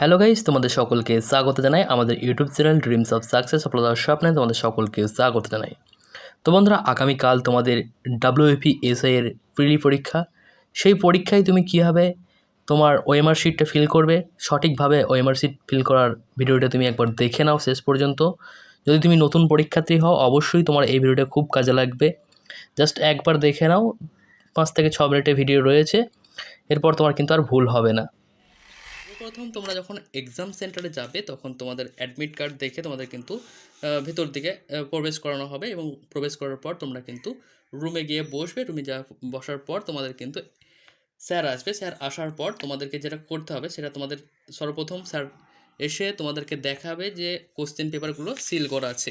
Hello guys তোমাদের সকলকে স্বাগত জানাই আমাদের YouTube channel dreams of success সফলতার স্বপ্নে তোমাদের সকলকে স্বাগত জানাই। তো বন্ধুরা, আগামীকাল তোমাদের ডাব্লিউএপি এসআই এর প্রিলি পরীক্ষা। সেই পরীক্ষায় তুমি কীভাবে তোমার ওএমআর শিটটা ফিল করবে? সঠিকভাবে ওএমআর শিট ফিল করার ভিডিওটা তুমি একবার দেখে নাও শেষ পর্যন্ত। যদি তুমি নতুন পরীক্ষার্থী হও, অবশ্যই তোমার এই ভিডিওটা খুব কাজে লাগবে। জাস্ট একবার দেখে নাও, পাঁচ থেকে ছ মিনিটের ভিডিও রয়েছে। এরপর তোমার কিন্তু আর ভুল হবে না। প্রথম তোমরা যখন এক্সাম সেন্টারে যাবে, তখন তোমাদের অ্যাডমিট কার্ড দেখে তোমাদের কিন্তু ভেতর দিকে প্রবেশ করানো হবে এবং প্রবেশ করার পর তোমরা কিন্তু রুমে গিয়ে বসবে। রুমে যা বসার পর তোমাদের কিন্তু স্যার আসবে। স্যার আসার পর তোমাদেরকে যেটা করতে হবে, সেটা তোমাদের সর্বপ্রথম স্যার এসে তোমাদেরকে দেখাবে যে কোশ্চেন পেপারগুলো সিল করা আছে।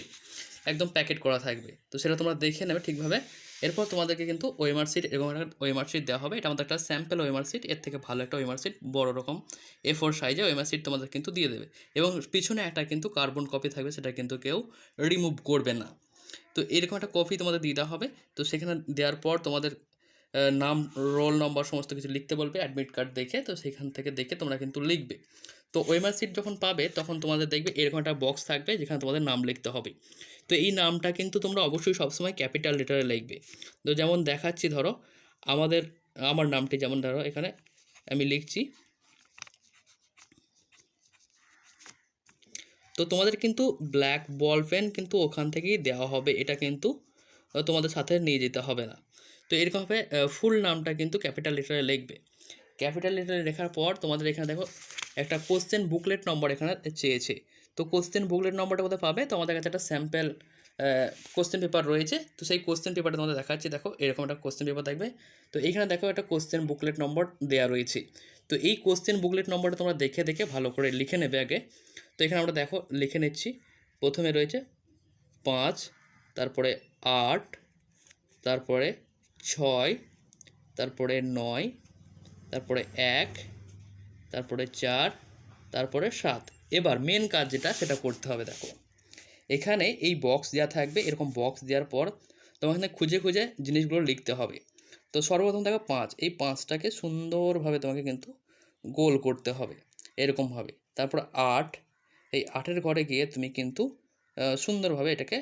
একদম প্যাকেট করা থাকবে। তো সেটা তোমরা দেখে নেবে ঠিকভাবে। এরপর তোমাদেরকে কিন্তু ওএমআর সিট এরকম একটা ওএমআর সিট দেওয়া হবে। এটা আমাদের একটা স্যাম্পেল ওএমআর সিট এর থেকে ভালো একটা ওএমআর সিট বড় রকম এ ফোর সাইজে ওয়েমার সিট তোমাদের কিন্তু দিয়ে দেবে। এবং পিছনে একটা কিন্তু কার্বন কপি থাকবে, সেটা কিন্তু কেউ রিমুভ করবে না। তো এরকম একটা কপি তোমাদের দিতে হবে। তো সেখানে দেওয়ার পর তোমাদের নাম রোল নম্বর সমস্ত কিছু লিখতে বলবে অ্যাডমিট কার্ড দেখে, তো সেখান থেকে দেখে তোমরা কিন্তু লিখবে। তো ওএমআর সিট যখন পাবে, তখন তোমাদের দেখবে এরকম একটা বক্স থাকবে, যেখানে তোমাদের নাম লিখতে হবে। তো এই নামটা কিন্তু তোমরা অবশ্যই সবসময় ক্যাপিটাল লেটারে লিখবে। তো যেমন দেখাচ্ছি, ধরো, আমাদের, আমার নামটি যেমন ধরো, এখানে আমি লিখছি। তো তোমাদের কিন্তু ব্ল্যাক বল পেন কিন্তু ওখান থেকেই দেওয়া হবে, এটা কিন্তু তোমাদের সাথে নিয়ে যেতে হবে না। তো এরকমভাবে ফুল নামটা কিন্তু ক্যাপিটাল লেটারে লিখবে। ক্যাপিটাল লেটারে লেখার পর তোমাদের এখানে দেখো, একটা কোশ্চেন বুকলেট নম্বর এখানে চেয়েছে। তো কোশ্চেন বুকলেট নম্বরটা কোথায় পাবে? তোমাদের কাছে একটা স্যাম্পেল কোশ্চেন পেপার রয়েছে। তো সেই কোশ্চেন পেপারটা তোমাদের দেখাচ্ছি। দেখো, এরকম একটা কোশ্চেন পেপার থাকবে তো এইখানে দেখো একটা কোশ্চেন বুকলেট নম্বর দেওয়া রয়েছে। তো এই কোশ্চেন বুকলেট নম্বরটা তোমরা দেখে দেখে ভালো করে লিখে নেবে আগে। তো এখানে আমরা দেখো, লিখে নিচ্ছি। প্রথমে রয়েছে পাঁচ, তারপরে আট, তারপরে ছয়, তারপরে নয়, তারপরে এক, তারপরে চার, তারপরে সাত। এবার মেন কাজ যেটা, সেটা করতে হবে, দেখো। এখানে এই বক্স দেওয়া থাকবে, এরকম বক্স দেওয়ার পর এখানে খুঁজে খুঁজে জিনিসগুলো লিখতে হবে। তো সর্বপ্রথম দেখো পাঁচ, এই পাঁচটাকে সুন্দরভাবে তোমাকে কিন্তু গোল করতে হবে, এরকমভাবে। তারপর আট, এই আটের ঘরে গিয়ে তুমি কিন্তু সুন্দরভাবে এটাকে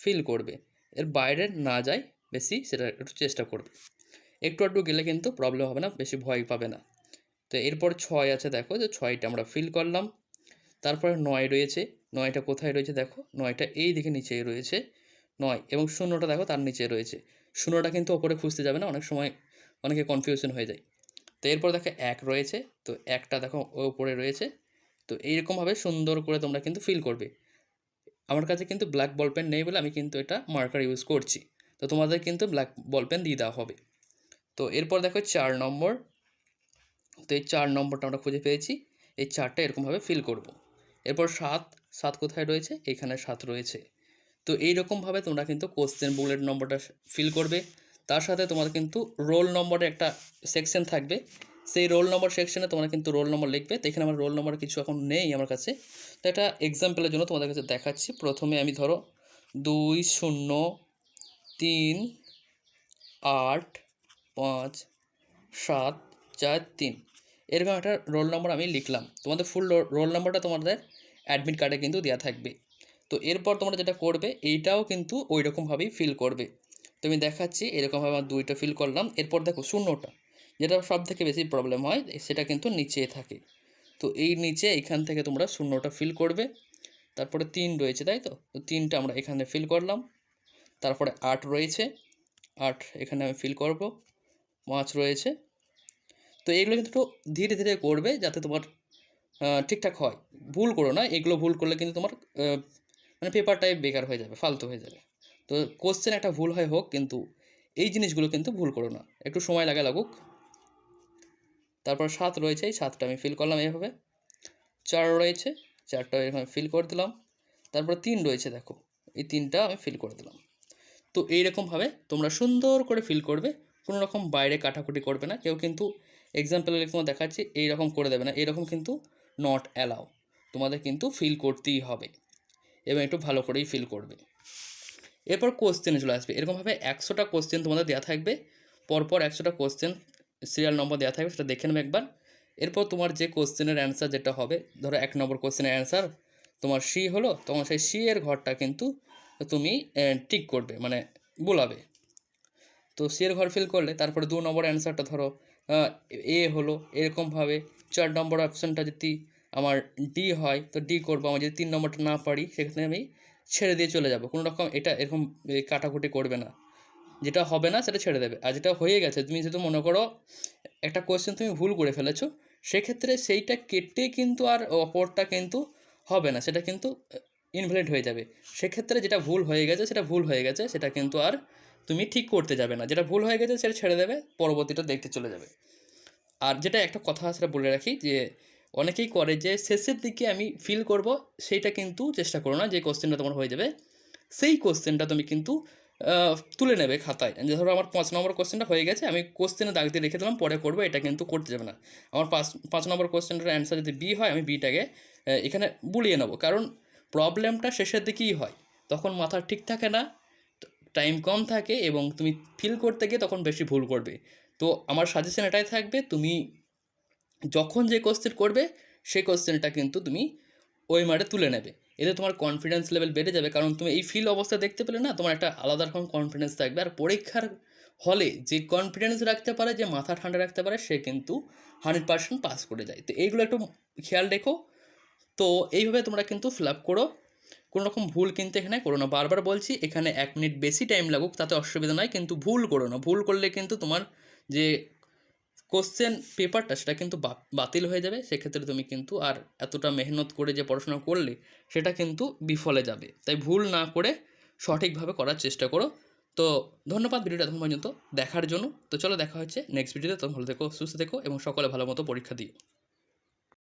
ফিল করবে। এর বাইরে না যায় বেশি, সেটা একটু চেষ্টা করবে। একটু একটু গেলে কিন্তু প্রবলেম হবে না, বেশি ভয় পাবে না। তো এরপর ছয় আছে দেখো, যে ছয়টা আমরা ফিল করলাম। তারপরে নয় রয়েছে, নয়টা কোথায় রয়েছে দেখো? নয়টা এই দিকে নিচেই রয়েছে, নয় এবং শূন্যটা দেখো তার নিচে রয়েছে। শূন্যটা কিন্তু ওপরে খুঁজতে যাবে না, অনেক সময় অনেকে কনফিউশন হয়ে যায়। তো এরপর দেখো এক রয়েছে, তো একটা দেখো ওপরে রয়েছে। তো এইরকমভাবে সুন্দর করে তোমরা কিন্তু ফিল করবে। আমার কাছে কিন্তু ব্ল্যাক বল পেন নেই বলে আমি কিন্তু এটা মার্কার ইউজ করছি। তো তোমাদের কিন্তু ব্ল্যাক বল পেন দিয়ে দেওয়া হবে। তো এরপর দেখো চার নম্বর। তো এই চার নম্বরটা আমরা খুঁজে পেয়েছি। এই চারটা এরকমভাবে ফিল করব। এরপর সাত সাত কোথায় রয়েছে? এখানে সাত রয়েছে। তো এইরকমভাবে তোমরা কিন্তু কোশ্চেন বুকলেট নম্বরটা ফিল করবে। তার সাথে তোমার কিন্তু রোল নম্বরে একটা সেকশন থাকবে। সেই রোল নম্বর সেকশনে তোমরা কিন্তু রোল নম্বর লিখবে। তো এখানে আমার রোল নম্বর কিছু এখন নেই আমার কাছে। তো এটা এক্সাম্পলের জন্য তোমাদের কাছে দেখাচ্ছি। প্রথমে আমি ধরো দুই, শূন্য তিন, আট, পাঁচ, সাত, চার, তিন। এরকম একটা রোল নম্বর আমি লিখলাম। তোমাদের ফুল রোল নম্বরটা তোমাদের অ্যাডমিট কার্ডে কিন্তু দেওয়া থাকবে। তো এরপর তোমরা যেটা করবে, এইটাও কিন্তু ওই রকমভাবেই ফিল করবে। তো আমি দেখাচ্ছি, এরকমভাবে আমার দুইটা ফিল করলাম। এরপর দেখো শূন্যটা, যেটা সব থেকে বেশি প্রবলেম হয়, সেটা কিন্তু নিচে থাকে। তো এই নিচে এখান থেকে তোমরা শূন্যটা ফিল করবে। তারপরে তিন রয়েছে, তাই তো? তো তিনটা আমরা এখানে ফিল করলাম। তারপরে আট রয়েছে। আট এখানে আমি ফিল করব। পাঁচ রয়েছে। তো এগুলো কিন্তু একটু ধীরে ধীরে করবে যাতে তোমার ঠিকঠাক হয়। ভুল করো না, এগুলো ভুল করলে কিন্তু তোমার মানে পেপারটাই বেকার হয়ে যাবে, ফালতু হয়ে যাবে। তো কোশ্চেন একটা ভুল হয় হোক, কিন্তু এই জিনিসগুলো কিন্তু ভুল করো না। একটু সময় লাগে লাগুক। তারপর সাত রয়েছে, এই সাতটা আমি ফিল করলাম এইভাবে চার রয়েছে, চারটা এখানে ফিল করে দিলাম। তারপর তিন রয়েছে, দেখো। এই তিনটা আমি ফিল করে দিলাম। তো এইরকমভাবে তোমরা সুন্দর করে ফিল করবে। কোনো রকম বাইরে কাটাকুটি করবে না। কেউ কিন্তু এক্সাম্পলে তোমার দেখাচ্ছি, এইরকম করে দেবে না। এরকম কিন্তু নট অ্যালাউ তোমাদের কিন্তু ফিল করতেই হবে এবং একটু ভালো করেই ফিল করবে। এরপর কোশ্চেনে চলে আসবে। এরকমভাবে একশোটা কোশ্চেন তোমাদের দেওয়া থাকবে। পরপর একশোটা কোশ্চেন সিরিয়াল নম্বর দেওয়া থাকবে, সেটা দেখে নেবে একবার। এরপর তোমার যে কোশ্চেনের অ্যান্সার যেটা হবে, ধরো এক নম্বর কোশ্চেনের অ্যান্সার তোমার সি হলো, তোমার সেই সি এর ঘরটা কিন্তু তুমি টিক করবে মানে বোলাবে। তো সি ঘর ফিল করলে, তারপরে দু নম্বর অ্যান্সারটা ধরো এ হলো এরকমভাবে চার নম্বর অপশানটা যদি আমার ডি হয়, তো ডি করব আমার যদি তিন নম্বরটা না পারি, সেখানে আমি ছেড়ে দিয়ে চলে যাব। কোনো রকম এটা এরকম কাটাকুটি করবে না। যেটা হবে না, সেটা ছেড়ে দেবে। আর যেটা হয়ে গেছে, তুমি যদি মনে করো একটা কোয়েশ্চেন তুমি ভুল করে ফেলেছো, সেক্ষেত্রে সেইটা কেটে কিন্তু আর অপরটা কিন্তু হবে না। সেটা কিন্তু ইনভ্যালিড হয়ে যাবে। সেক্ষেত্রে যেটা ভুল হয়ে গেছে, সেটা ভুল হয়ে গেছে, সেটা কিন্তু আর তুমি ঠিক করতে যাবে না। যেটা ভুল হয়ে গেছে, সেটা ছেড়ে দেবে, পরবর্তীটা দেখতে চলে যাবে। আর যেটা একটা কথা সেটা বলে রাখি যে, অনেকেই করে যে, শেষের দিকে আমি ফিল করব, সেইটা কিন্তু চেষ্টা করো না যে কোশ্চেনটা তোমার হয়ে যাবে। সেই কোশ্চেনটা তুমি কিন্তু তুলে নেবে খাতায়। যে ধরো আমার পাঁচ নম্বর কোশ্চেনটা হয়ে গেছে, আমি কোশ্চেনে দাগ দিয়ে রেখে দিলাম, পরে করব, এটা কিন্তু করতে যাবে না। আমার পাঁচ পাঁচ নম্বর কোশ্চেনটার অ্যান্সার যদি বি হয়, আমি বিটাকে এখানে বুলিয়ে নেব। কারণ প্রবলেমটা শেষের দিকেই হয়। তখন মাথা ঠিক থাকে না টাইম কম থাকে এবং তুমি ফিল করতে গিয়ে তখন বেশি ভুল করবে। তো আমার সাজেশন এটাই থাকবে, তুমি যখন যে কোশ্চেন করবে, সেই কোশ্চেনটা কিন্তু তুমি ওই মারে তুলে নেবে। এতে তোমার কনফিডেন্স লেভেল বেড়ে যাবে, কারণ তুমি এই ফিল অবস্থা দেখতে পেলে না, তোমার একটা আলাদা রকম কনফিডেন্স থাকবে। আর পরীক্ষার হলে যে কনফিডেন্স রাখতে পারে, যে মাথা ঠান্ডা রাখতে পারে, সে কিন্তু হান্ড্রেড পার্সেন্ট পাস করে যায়। তো এইগুলো একটু খেয়াল রেখো তো এইভাবে তোমরা কিন্তু ফিল আপ করো। কোনো রকম ভুল কিন্তু এখানে করো না। বারবার বলছি, এখানে এক মিনিট বেশি টাইম লাগুক, তাতে অসুবিধা নয় কিন্তু ভুল করো না। ভুল করলে কিন্তু তোমার যে কোশ্চেন পেপারটা সেটা কিন্তু বাতিল হয়ে যাবে। সেক্ষেত্রে তুমি কিন্তু আর এতটা মেহনত করে যে পড়াশোনা করলে, সেটা কিন্তু বিফলে যাবে। তাই ভুল না করে সঠিকভাবে করার চেষ্টা করো। তো ধন্যবাদ ভিডিওটা এখন পর্যন্ত দেখার জন্য। তো চলো দেখা হচ্ছে নেক্সট ভিডিওতে তখন ভালো থেকো, সুস্থ থেকো এবং সকলে ভালো মতো পরীক্ষা দিও।